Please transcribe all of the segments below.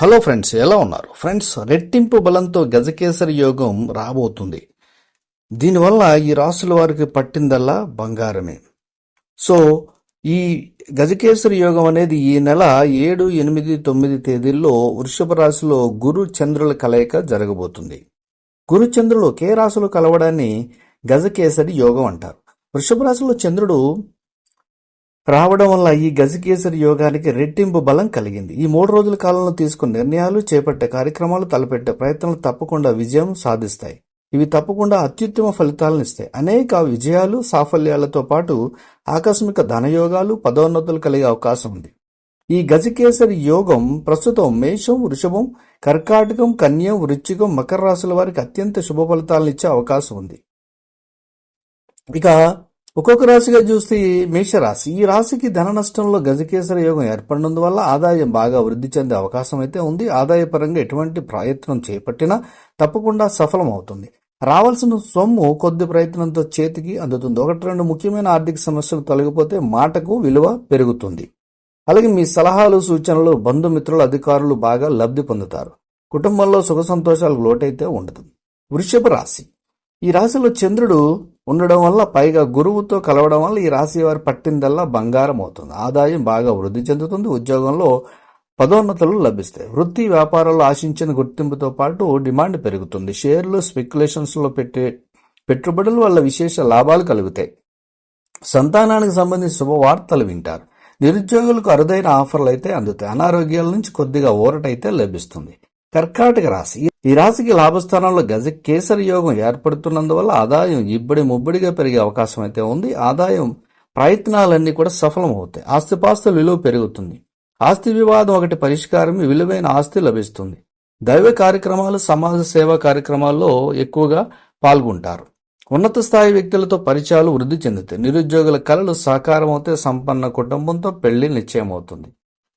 Hello friends ఎలా ఉన్నారు? Friends రెట్టింపు బలంతో గజకేసరి యోగం రాబోతుంది. దీనివల్ల ఈ రాసుల వారికి పట్టిందల్లా బంగారమే. సో ఈ గజకేసరి యోగం అనేది ఈ నెల ఏడు ఎనిమిది తొమ్మిది తేదీల్లో వృషభ రాశిలో గురు చంద్రుల కలయిక జరగబోతుంది. గురు చంద్రులు ఒకే రాశిలో కలవడాన్ని గజకేసరి యోగం అంటారు. వృషభ రాశిలో చంద్రుడు రావడం వల్ల ఈ గజకేసరి యోగానికి రెట్టింపు బలం కలిగింది. ఈ మూడు రోజుల కాలంలో తీసుకున్న నిర్ణయాలు చేపట్టే కార్యక్రమాలు తలపెట్టే ప్రయత్నాలు తప్పకుండా విజయం సాధిస్తాయి. ఇవి తప్పకుండా అత్యుత్తమ ఫలితాలను ఇస్తాయి. అనేక విజయాలు సాఫల్యాలతో పాటు ఆకస్మిక ధనయోగాలు పదోన్నతులు కలిగే అవకాశం ఉంది. ఈ గజకేసరి యోగం ప్రస్తుతం మేషం వృషభం కర్కాటకం కన్యం వృచ్చికం మకర రాశుల వారికి అత్యంత శుభ ఫలితాలను ఇచ్చే అవకాశం ఉంది. ఇక ఒక్కొక్క రాశిగా చూస్తే ఈ మేషరాశి ఈ రాశికి ధన నష్టంలో గజకేసర యోగం ఏర్పడినందువల్ల ఆదాయం బాగా వృద్ధి చెందే అవకాశం అయితే ఉంది. ఆదాయపరంగా ఎటువంటి ప్రయత్నం చేపట్టినా తప్పకుండా సఫలం అవుతుంది రావాల్సిన సొమ్ము కొద్ది ప్రయత్నంతో చేతికి అందుతుంది. ఒకటి రెండు ముఖ్యమైన ఆర్థిక సమస్యలు తొలగిపోతే మాటకు విలువ పెరుగుతుంది. అలాగే మీ సలహాలు సూచనలు బంధుమిత్రులు అధికారులు బాగా లబ్ధి పొందుతారు. కుటుంబంలో సుఖ సంతోషాలకు లోటైతే ఉండదు. వృషభ రాశి. ఈ రాశిలో చంద్రుడు ఉండడం వల్ల పైగా గురువుతో కలవడం వల్ల ఈ రాశి వారు పట్టిందల్లా బంగారం అవుతుంది. ఆదాయం బాగా వృద్ధి చెందుతుంది. ఉద్యోగంలో పదోన్నతులు లభిస్తాయి. వృత్తి వ్యాపారాల్లో ఆశించిన గుర్తింపుతో పాటు డిమాండ్ పెరుగుతుంది. షేర్లు స్పెక్యులేషన్స్లో పెట్టే పెట్టుబడుల వల్ల విశేష లాభాలు కలుగుతాయి. సంతానానికి సంబంధించి శుభవార్తలు వింటారు. నిరుద్యోగులకు అరుదైన ఆఫర్లు అయితే అందుతాయి. అనారోగ్యాల నుంచి కొద్దిగా ఊరటైతే లభిస్తుంది. కర్కాటక రాశి. ఈ రాశికి లాభస్థానంలో గజ కేసరి యోగం ఏర్పడుతున్నందువల్ల ఆదాయం ఇబ్బడి ముబ్బడిగా పెరిగే అవకాశం అయితే ఉంది. ఆదాయం ప్రయత్నాలన్నీ కూడా సఫలమవుతాయి. ఆస్తిపాస్తుల విలువ పెరుగుతుంది. ఆస్తి వివాదం ఒకటి పరిష్కారం విలువైన ఆస్తి లభిస్తుంది. దైవ కార్యక్రమాలు సమాజ సేవా కార్యక్రమాల్లో ఎక్కువగా పాల్గొంటారు. ఉన్నత స్థాయి వ్యక్తులతో పరిచయాలు వృద్ధి చెందుతాయి. నిరుద్యోగుల కళలు సాకారం అవుతే సంపన్న కుటుంబంతో పెళ్ళి నిశ్చయమవుతుంది.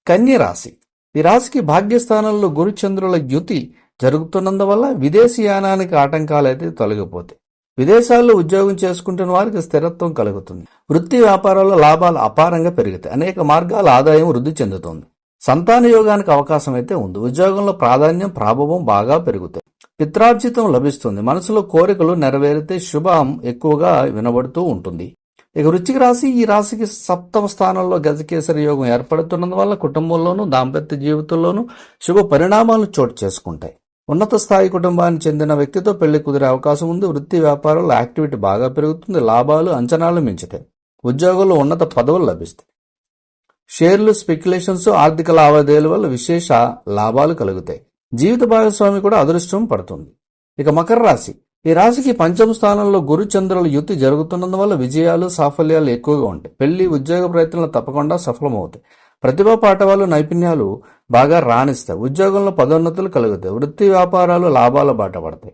కన్య రాశి. ఈ రాశికి భాగ్యస్థానంలో గురుచంద్రుల యుతి జరుగుతున్నందువల్ల విదేశీ యానానికి ఆటంకాలు అయితే తొలగిపోతాయి. విదేశాల్లో ఉద్యోగం చేసుకుంటున్న వారికి స్థిరత్వం కలుగుతుంది. వృత్తి వ్యాపారాల్లో లాభాలు అపారంగా పెరుగుతాయి. అనేక మార్గాల ఆదాయం వృద్ధి చెందుతుంది. సంతాన యోగానికి అవకాశం అయితే ఉంది. ఉద్యోగంలో ప్రాధాన్యం ప్రాభవం బాగా పెరుగుతాయి. పిత్రార్జితం లభిస్తుంది. మనసులో కోరికలు నెరవేరితే శుభం ఎక్కువగా వినబడుతూ ఉంటుంది. ఇక వృచ్చిక రాశి ఈ రాశికి సప్తమ స్థానంలో గజకేసరి యోగం ఏర్పడుతున్నందువల్ల కుటుంబంలోనూ దాంపత్య జీవితంలోనూ శుభ పరిణామాలు చోటు చేసుకుంటాయి. ఉన్నత స్థాయి కుటుంబానికి చెందిన వ్యక్తితో పెళ్ళి కుదిరే అవకాశం ఉంది. వృత్తి వ్యాపారంలో యాక్టివిటీ బాగా పెరుగుతుంది. లాభాలు అంచనాలు మించుతాయి. ఉద్యోగంలో ఉన్నత పదవులు లభిస్తాయి. షేర్లు స్పెక్యులేషన్స్ ఆర్థిక లావాదేవీల వల్ల విశేష లాభాలు కలుగుతాయి. జీవిత భాగస్వామి కూడా అదృష్టం పడుతుంది. ఇక మకర రాశి. ఈ రాశికి పంచమ స్థానంలో గురు చంద్రుల యుతి జరుగుతున్నందువల్ల విజయాలు సాఫల్యాలు ఎక్కువగా ఉంటాయి. పెళ్ళి ఉద్యోగ ప్రయత్నాలు తప్పకుండా సఫలమవుతాయి. ప్రతిభా పాఠవాలు నైపుణ్యాలు బాగా రాణిస్తాయి. ఉద్యోగంలో పదోన్నతులు కలుగుతాయి. వృత్తి వ్యాపారాలు లాభాల బాట పడతాయి.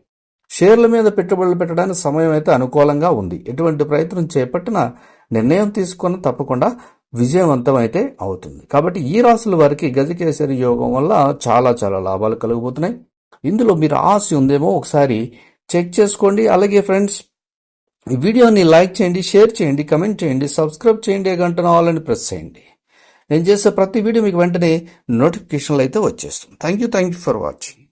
షేర్ల మీద పెట్టుబడులు పెట్టడానికి సమయం అయితే అనుకూలంగా ఉంది. ఎటువంటి ప్రయత్నం చేపట్టిన నిర్ణయం తీసుకున్న తప్పకుండా విజయవంతం అయితే అవుతుంది. కాబట్టి ఈ రాశుల వారికి గజకేసరి యోగం వల్ల చాలా చాలా లాభాలు కలుగుతున్నాయి ఇందులో మీరు ఆశ ఉందేమో ఒకసారి చెక్ చేసుకోండి. అలాగే ఫ్రెండ్స్ ఈ వీడియోని లైక్ చేయండి షేర్ చేయండి కమెంట్ చేయండి సబ్స్క్రైబ్ చేయండి గంట వాళ్ళని ప్రెస్ చేయండి. నేను చేసే ప్రతి వీడియో మీకు వెంటనే నోటిఫికేషన్లు అయితే వచ్చేస్తుంది. Thank you thank you for watching.